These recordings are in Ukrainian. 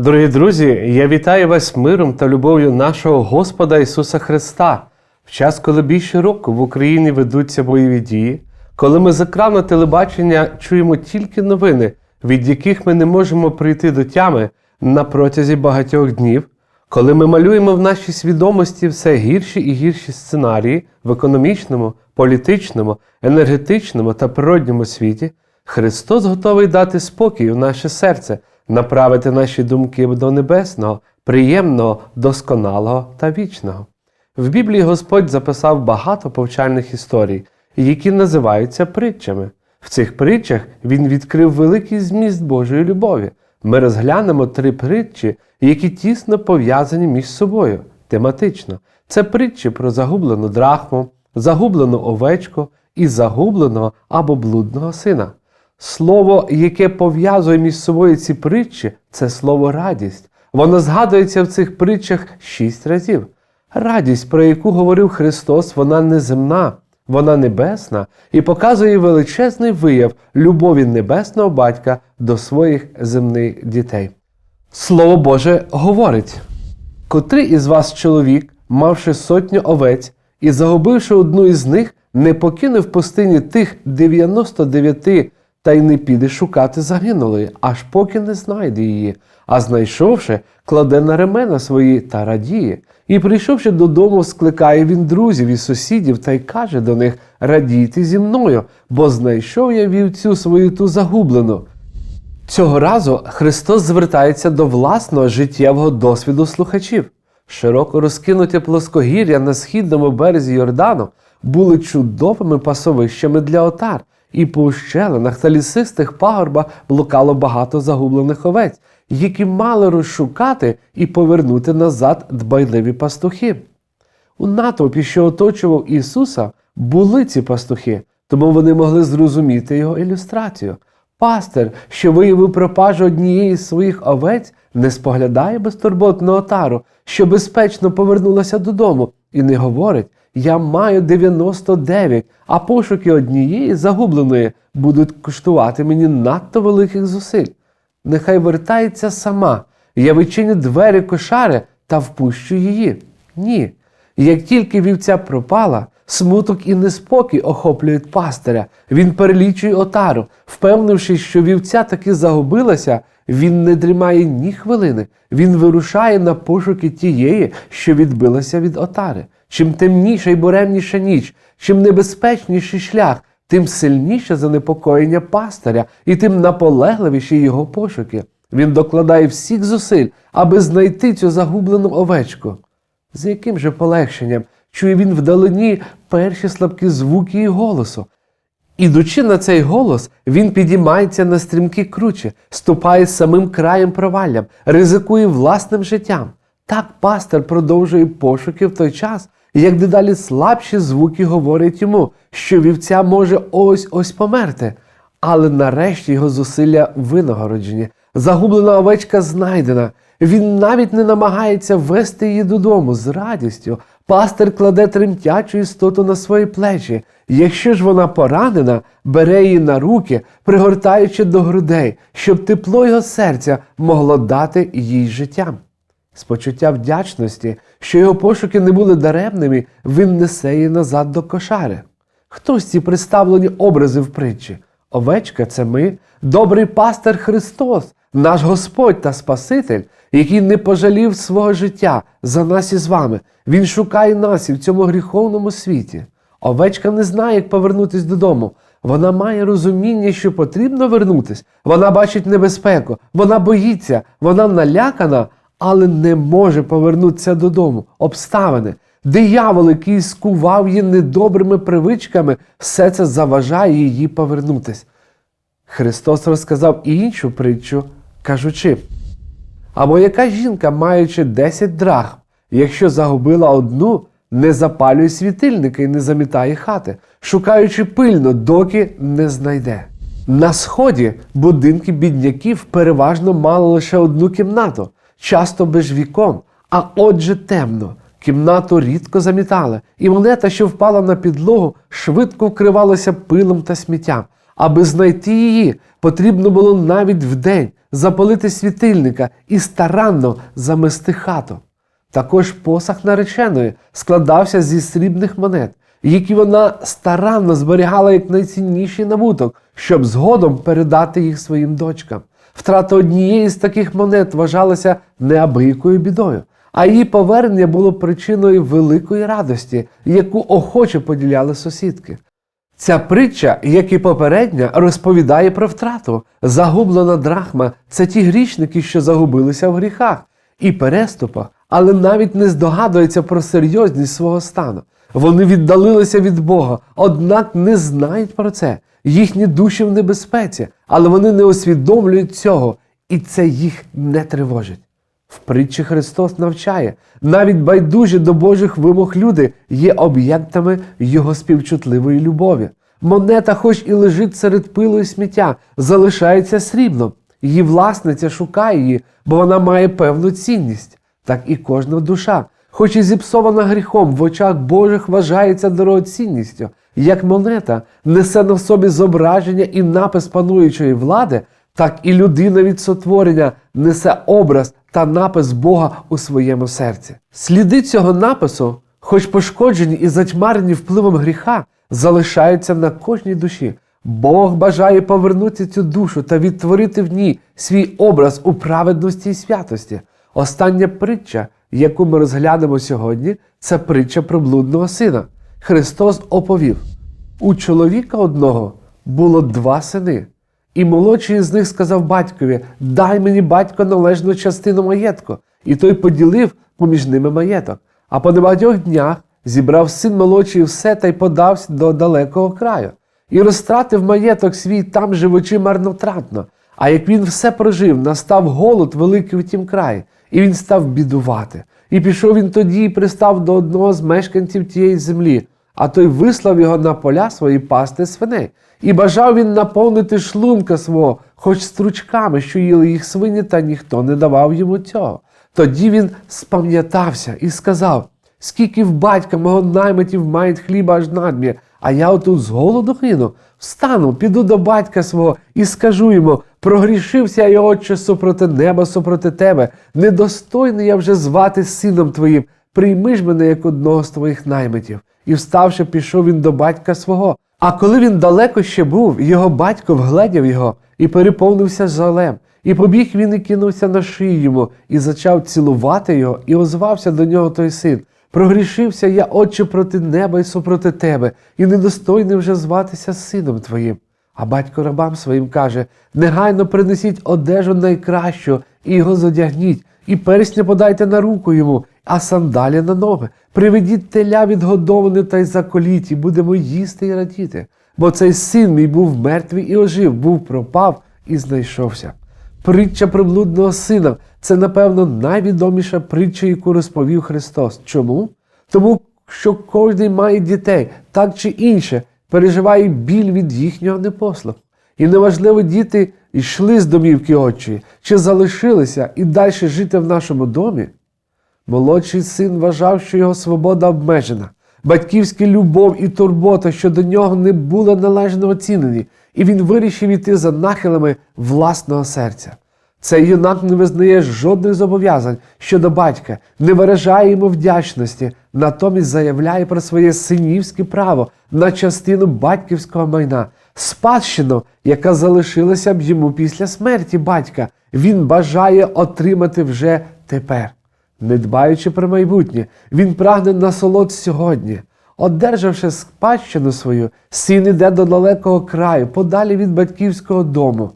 Дорогі друзі, я вітаю вас миром та любов'ю нашого Господа Ісуса Христа. В час, коли більше року в Україні ведуться бойові дії, коли ми з екрану телебачення чуємо тільки новини, від яких ми не можемо прийти до тями на протязі багатьох днів, коли ми малюємо в нашій свідомості все гірші і гірші сценарії в економічному, політичному, енергетичному та природньому світі, Христос готовий дати спокій у наше серце, направити наші думки до небесного, приємного, досконалого та вічного. В Біблії Господь записав багато повчальних історій, які називаються притчами. В цих притчах Він відкрив великий зміст Божої любові. Ми розглянемо три притчі, які тісно пов'язані між собою тематично. Це притчі про загублену драхму, загублену овечку і загубленого або блудного сина. Слово, яке пов'язує між собою ці притчі, це слово радість. Воно згадується в цих притчах шість разів. Радість, про яку говорив Христос, вона неземна, вона небесна і показує величезний вияв любові небесного батька до своїх земних дітей. Слово Боже говорить: котрий із вас чоловік, мавши сотню овець і загубивши одну із них, не покине в пустині тих 99 та й не піде шукати загинулої, аж поки не знайде її, а знайшовши, кладе на ремена свої та радіє. І прийшовши додому, скликає він друзів і сусідів та й каже до них: Радійте зі мною, бо знайшов я вівцю свою ту загублену. Цього разу Христос звертається до власного життєвого досвіду слухачів. Широко розкинуті плоскогір'я на східному березі Йордану були чудовими пасовищами для отар, і по ущелинах та лісистих пагорбах блукало багато загублених овець, які мали розшукати і повернути назад дбайливі пастухи. У натовпі, що оточував Ісуса, були ці пастухи, тому вони могли зрозуміти його ілюстрацію. Пастир, що виявив пропажу однієї з своїх овець, не споглядає безтурботно отару, що безпечно повернулася додому, і не говорить: Я маю 99, а пошуки однієї загубленої будуть коштувати мені надто великих зусиль. Нехай вертається сама, я відчиню двері кошари та впущу її. Ні. Як тільки вівця пропала, смуток і неспокій охоплюють пастиря. Він перелічує отару, впевнившись, що вівця таки загубилася, він не дрімає ні хвилини. Він вирушає на пошуки тієї, що відбилася від отари. Чим темніша й буремніша ніч, чим небезпечніший шлях, тим сильніше занепокоєння пастиря і тим наполегливіші його пошуки. Він докладає всіх зусиль, аби знайти цю загублену овечку. З яким же полегшенням чує він вдалині перші слабкі звуки її голосу. Ідучи на цей голос, він підіймається на стрімкі кручі, ступає самим краєм проваллям, ризикує власним життям. Так пастор продовжує пошуки в той час, як дедалі слабші звуки говорять йому, що вівця може ось ось померти. Але нарешті його зусилля винагороджені. Загублена овечка знайдена. Він навіть не намагається вести її додому з радістю. Пастир кладе тремтячу істоту на свої плечі. Якщо ж вона поранена, бере її на руки, пригортаючи до грудей, щоб тепло його серця могло дати їй життя. З почуття вдячності, що його пошуки не були даремними, він несе її назад до кошари. Хтось ці представлені образи в притчі? Овечка це ми, добрий пастир Христос, наш Господь та Спаситель, який не пожалів свого життя за нас із вами. Він шукає нас і в цьому гріховному світі. Овечка не знає, як повернутися додому. Вона має розуміння, що потрібно вернутись. Вона бачить небезпеку, вона боїться, вона налякана, але не може повернутися додому. Обставини. Диявол, який скував її недобрими привичками, все це заважає її повернутись. Христос розказав і іншу притчу, кажучи: або яка жінка, маючи 10 драхм, якщо загубила одну, не запалює світильника і не замітає хати, шукаючи пильно, доки не знайде. На сході будинки бідняків переважно мали лише одну кімнату, часто без вікон, а отже темно. Кімнату рідко замітали, і монета, що впала на підлогу, швидко вкривалася пилом та сміттям. Аби знайти її, потрібно було навіть вдень запалити світильника і старанно замести хату. Також посаг нареченої складався зі срібних монет, які вона старанно зберігала як найцінніший набуток, щоб згодом передати їх своїм дочкам. Втрата однієї з таких монет вважалася неабиякою бідою, а її повернення було причиною великої радості, яку охоче поділяли сусідки. Ця притча, як і попередня, розповідає про втрату. Загублена драхма це ті грішники, що загубилися в гріхах і переступах, але навіть не здогадуються про серйозність свого стану. Вони віддалилися від Бога, однак не знають про це. Їхні душі в небезпеці, але вони не усвідомлюють цього, і це їх не тривожить. В притчі Христос навчає, навіть байдужі до Божих вимог люди є об'єктами Його співчутливої любові. Монета, хоч і лежить серед пилу і сміття, залишається срібном. Її власниця шукає її, бо вона має певну цінність. Так і кожна душа, хоч і зіпсована гріхом, в очах Божих вважається дорогоцінністю. Як монета несе на собі зображення і напис пануючої влади, так і людина від сотворення несе образ та напис Бога у своєму серці. Сліди цього напису, хоч пошкоджені і затьмарені впливом гріха, залишаються на кожній душі. Бог бажає повернути цю душу та відтворити в ній свій образ у праведності і святості. Остання притча, яку ми розглянемо сьогодні, це притча про блудного сина. Христос оповів: у чоловіка одного було два сини. І молодший з них сказав батькові: Дай мені батько належну частину маєтку. І той поділив поміж ними маєток. А по небагатьох днях зібрав син молодший все та й подався до далекого краю. І розтратив маєток свій там живучи марнотратно. А як він все прожив, настав голод великий в тім краї, і він став бідувати. І пішов він тоді і пристав до одного з мешканців тієї землі, а той вислав його на поля свої пасти свиней. І бажав він наповнити шлунка свого, хоч стручками, що їли їх свині, та ніхто не давав йому цього. Тоді він спам'ятався і сказав: скільки в батька мого наймитів мають хліба аж надмір, а я отут з голоду гину. Встану, піду до батька свого і скажу йому: прогрішився я, отче, супроти неба, супроти тебе. Недостойний я вже звати сином твоїм. Прийми ж мене як одного з твоїх наймитів. І вставши, пішов він до батька свого. А коли він далеко ще був, його батько вгледів його і переповнився жалем. І побіг він і кинувся на шию йому, і зачав цілувати його, і озвався до нього той син. Прогрішився я, отче, проти неба і супроти тебе, і недостойний вже зватися сином твоїм. А батько рабам своїм каже: негайно принесіть одежу найкращу і його зодягніть, і персня подайте на руку йому, а сандалі на ноги. Приведіть теля відгодоване та й заколіть, і будемо їсти і радіти. Бо цей син мій був мертвий і ожив, був пропав і знайшовся. Притча про блудного сина це, напевно, найвідоміша притча, яку розповів Христос. Чому? Тому що кожен має дітей, так чи інше, переживає біль від їхнього непослуху. І неважливо, діти йшли з домівки отчої, чи залишилися і далі жити в нашому домі. Молодший син вважав, що його свобода обмежена, батьківська любов і турбота щодо нього не були належно оцінені, і він вирішив іти за нахилами власного серця. Цей юнак не визнає жодних зобов'язань щодо батька, не виражає йому вдячності, натомість заявляє про своє синівське право на частину батьківського майна, спадщину, яка залишилася б йому після смерті батька. Він бажає отримати вже тепер. Не дбаючи про майбутнє, він прагне насолод сьогодні. Одержавши спадщину свою, син іде до далекого краю, подалі від батьківського дому.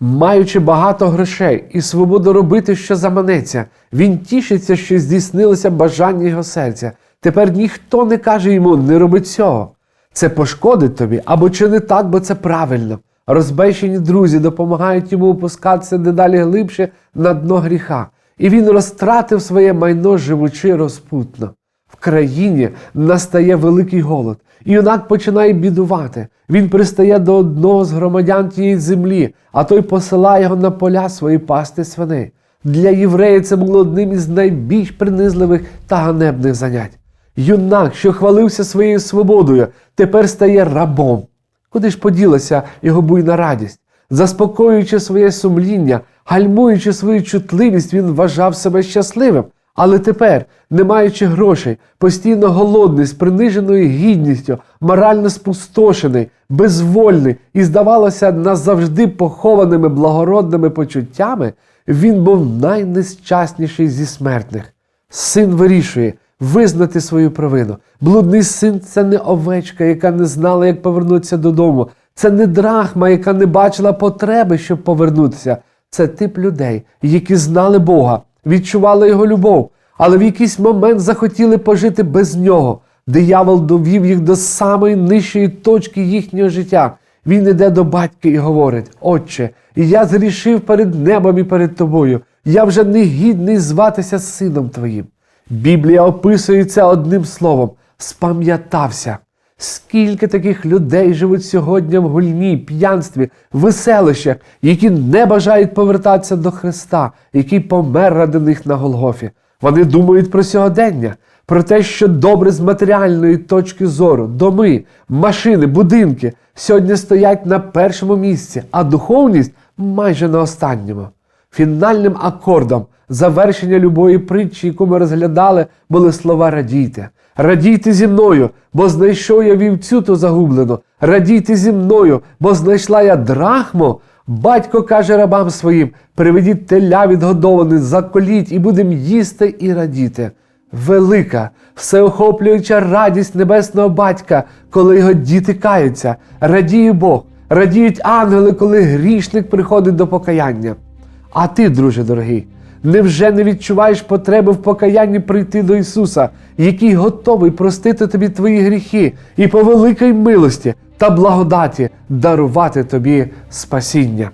Маючи багато грошей і свободу робити, що заманеться, він тішиться, що здійснилося бажання його серця. Тепер ніхто не каже йому не роби цього. Це пошкодить тобі або чи не так, бо це правильно. Розбещені друзі допомагають йому опускатися дедалі глибше на дно гріха, і він розтратив своє майно, живучи розпутно. В країні настає великий голод, і юнак починає бідувати. Він пристає до одного з громадян тієї землі, а той посилає його на поля свої пасти свиней. Для єврея це було одним із найбільш принизливих та ганебних занять. Юнак, що хвалився своєю свободою, тепер стає рабом. Куди ж поділася його буйна радість? Заспокоюючи своє сумління, гальмуючи свою чутливість, він вважав себе щасливим. Але тепер, не маючи грошей, постійно голодний, з приниженою гідністю, морально спустошений, безвольний і, здавалося, назавжди похованими благородними почуттями, він був найнещасніший зі смертних. Син вирішує визнати свою провину. Блудний син це не овечка, яка не знала, як повернутися додому. Це не драхма, яка не бачила потреби, щоб повернутися. Це тип людей, які знали Бога, відчували його любов, але в якийсь момент захотіли пожити без нього. Диявол довів їх до самої нижчої точки їхнього життя. Він іде до батька і говорить: Отче, я зрішив перед небом і перед тобою. Я вже не гідний зватися сином твоїм. Біблія описує це одним словом спам'ятався. Скільки таких людей живуть сьогодні в гульні, п'янстві, веселищах, які не бажають повертатися до Христа, який помер ради них на Голгофі. Вони думають про сьогодення, про те, що добре з матеріальної точки зору, доми, машини, будинки сьогодні стоять на першому місці, а духовність майже на останньому. Фінальним акордом завершення любої притчі, яку ми розглядали, були слова радійте. Радійте зі мною, бо знайшов я вівцю ту загублену. Радійте зі мною, бо знайшла я драхму. Батько каже рабам своїм: приведіть теля відгодований, заколіть і будем їсти і радіти. Велика, всеохоплююча радість небесного батька, коли його діти каються. Радіє Бог, радіють ангели, коли грішник приходить до покаяння. А ти, друже дорогий, невже не відчуваєш потреби в покаянні прийти до Ісуса, який готовий простити тобі твої гріхи і по великій милості та благодаті дарувати тобі спасіння?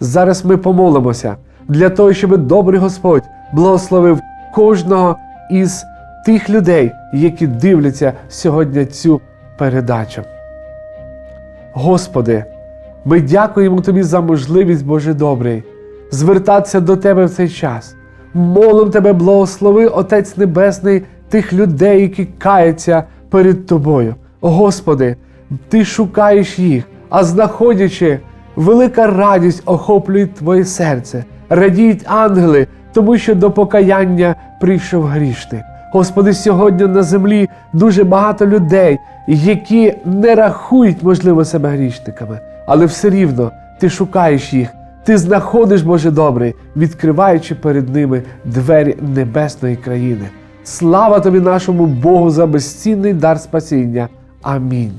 Зараз ми помолимося для того, щоб добрий Господь благословив кожного із тих людей, які дивляться сьогодні цю передачу. Господи, ми дякуємо Тобі за можливість, Боже добрий, звертатися до Тебе в цей час. Молим Тебе, благослови, Отець Небесний, тих людей, які каються перед Тобою. Господи, Ти шукаєш їх, а знаходячи, велика радість охоплює Твоє серце, радіють ангели, тому що до покаяння прийшов грішник. Господи, сьогодні на землі дуже багато людей, які не рахують, можливо, себе грішниками, але все рівно ти шукаєш їх, ти знаходиш, Боже добрий, відкриваючи перед ними двері небесної країни. Слава тобі, нашому Богу, за безцінний дар спасіння. Амінь.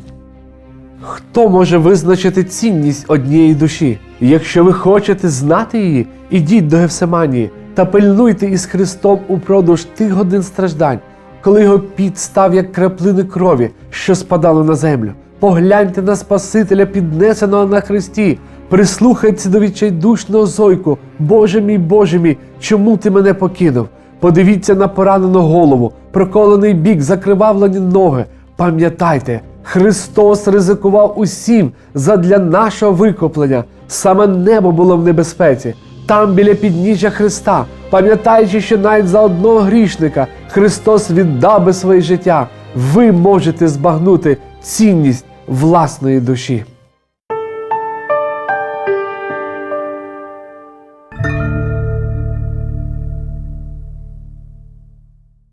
Хто може визначити цінність однієї душі? Якщо ви хочете знати її, ідіть до Гефсиманії та пильнуйте із Христом упродовж тих годин страждань, коли його піт став як краплини крові, що спадало на землю. Погляньте на Спасителя, піднесеного на хресті, прислухайтеся до відчайдушного зойку. Боже мій, Боже мій, чому ти мене покинув? Подивіться на поранену голову, проколений бік, закривавлені ноги. Пам'ятайте, Христос ризикував усім задля нашого викуплення. Саме небо було в небезпеці. Там біля підніжжя Христа, пам'ятаючи, що навіть за одного грішника Христос віддав би своє життя, ви можете збагнути цінність власної душі.